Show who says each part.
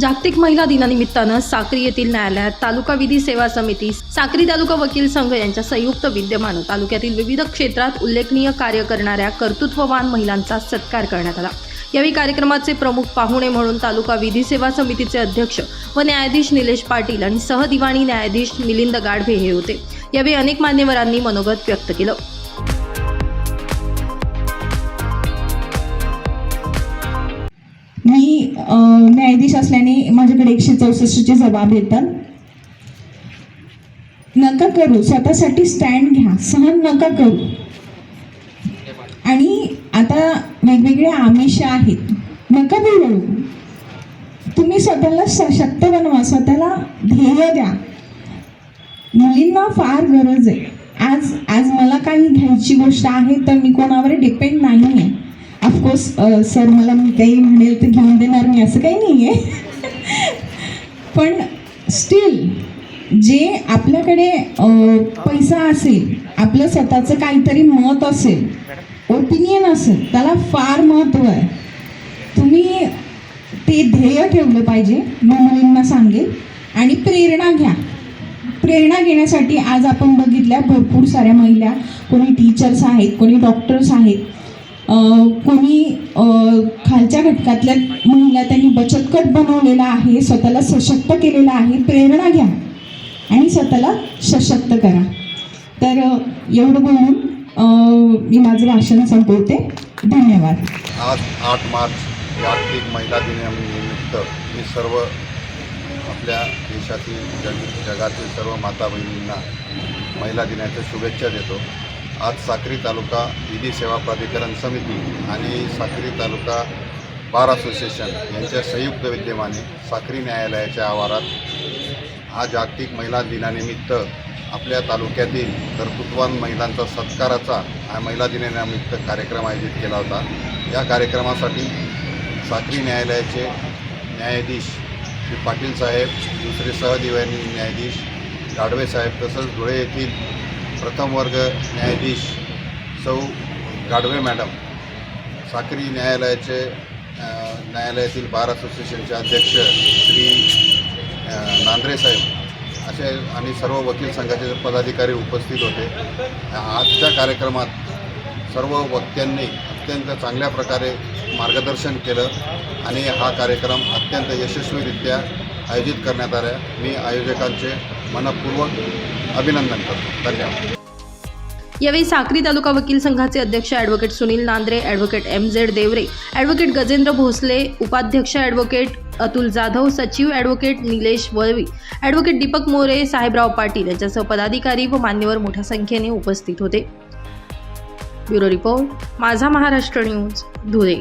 Speaker 1: जागतिक महिला दिनानिमित्तानं साक्री येथील न्यायालयात तालुका विधी सेवा समिती साक्री तालुका वकील संघ यांच्या संयुक्त विद्यमानं तालुक्यातील विविध क्षेत्रात उल्लेखनीय कार्य करणाऱ्या कर्तृत्ववान महिलांचा सत्कार करण्यात आला. यावेळी कार्यक्रमाचे प्रमुख पाहुणे म्हणून तालुका विधी सेवा समितीचे अध्यक्ष व न्यायाधीश निलेश पाटील आणि सहदिवाणी न्यायाधीश मिलिंद गाढवे हे होते. यावेळी अनेक मान्यवरांनी मनोगत व्यक्त केलं.
Speaker 2: न्यायाधीश असल्याने माझ्याकडे एकशे चौसष्टचे जबाब येतात. नका करू स्वतःसाठी स्टँड घ्या सहन नका करू. आणि आता वेगवेगळे आमिष आहेत. नका बोलू. तुम्ही स्वतःला सशक्त बनवा स्वतःला ध्येय द्या. मुलींना फार गरज आहे. आज आज मला काही घ्यायची गोष्ट आहे तर मी कोणावर डिपेंड नाही आहे ऑफकोर्स सर uh, मला मी काही म्हणेल तर घेऊन देणार मी असं काही नाही आहे पण स्टील जे आपल्याकडे पैसा असेल आपलं स्वतःचं काहीतरी मत असेल ओपिनियन असेल त्याला फार महत्त्व आहे. तुम्ही ते ध्येय ठेवलं पाहिजे मी मुलींना सांगेल आणि प्रेरणा घ्या. प्रेरणा घेण्यासाठी आज आपण बघितल्या भरपूर साऱ्या महिला कोणी टीचर्स आहेत कोणी डॉक्टर्स आहेत कोणी खालच्या घटकातल्या महिला त्यांनी बचत गट बनवलेला आहे स्वतःला सशक्त केलेला आहे प्रेरणा घ्या आणि स्वतःला सशक्त करा. तर एवढं बोलून मी माझं भाषण संपवते. धन्यवाद.
Speaker 3: आज आठ मार्च जागतिक महिला दिनानिमित्त मी सर्व आपल्या देशातील जग जगातील सर्व माता बहिणींना महिला दिनाच्या शुभेच्छा देतो. आज साक्री तालुका विधी सेवा प्राधिकरण समिती आणि साक्री तालुका बार असोसिएशन यांच्या संयुक्त विद्यमाने साक्री न्यायालयाच्या आवारात हा जागतिक महिला दिनानिमित्त आपल्या तालुक्यातील कर्तृत्वान महिलांचा सत्काराचा हा महिला दिनानिमित्त कार्यक्रम आयोजित केला होता. या कार्यक्रमासाठी साक्री न्यायालयाचे न्यायाधीश श्री पाटील साहेब दुसरे सहदिवानी न्यायाधीश गाडवे साहेब तसंच धुळे येथील प्रथम वर्ग न्यायाधीश सौ गाडवे मॅडम. साक्री न्यायालयाचे न्यायालयातील बार असोसिएशनचे अध्यक्ष श्री नांद्रे साहेब. असे आणि सर्व वकील संघाचे पदाधिकारी उपस्थित होते. आजच्या कार्यक्रमात सर्व वक्त्यांनी अत्यंत चांगल्या प्रकारे मार्गदर्शन केलं आणि हा कार्यक्रम अत्यंत यशस्वीरित्या आयोजित करण्यात आला. मी आयोजकांचे मनपूर्वक अभिनंदन करतो. धन्यवाद.
Speaker 1: यावेळी साक्री तालुका वकील संघाचे अध्यक्ष advocate Sunil Nandre advocate M Z Deore advocate Gajendra Bhosale उपाध्यक्ष ॲडव्होकेट अतुल जाधव सचिव ॲडव्होकेट निलेश वळवी ॲडव्होकेट दीपक मोरे साहेबराव पाटील यांच्यासह पदाधिकारी व मान्यवर मोठ्या संख्येने उपस्थित होते. ब्युरो रिपोर्ट माझा महाराष्ट्र न्यूज धुळे.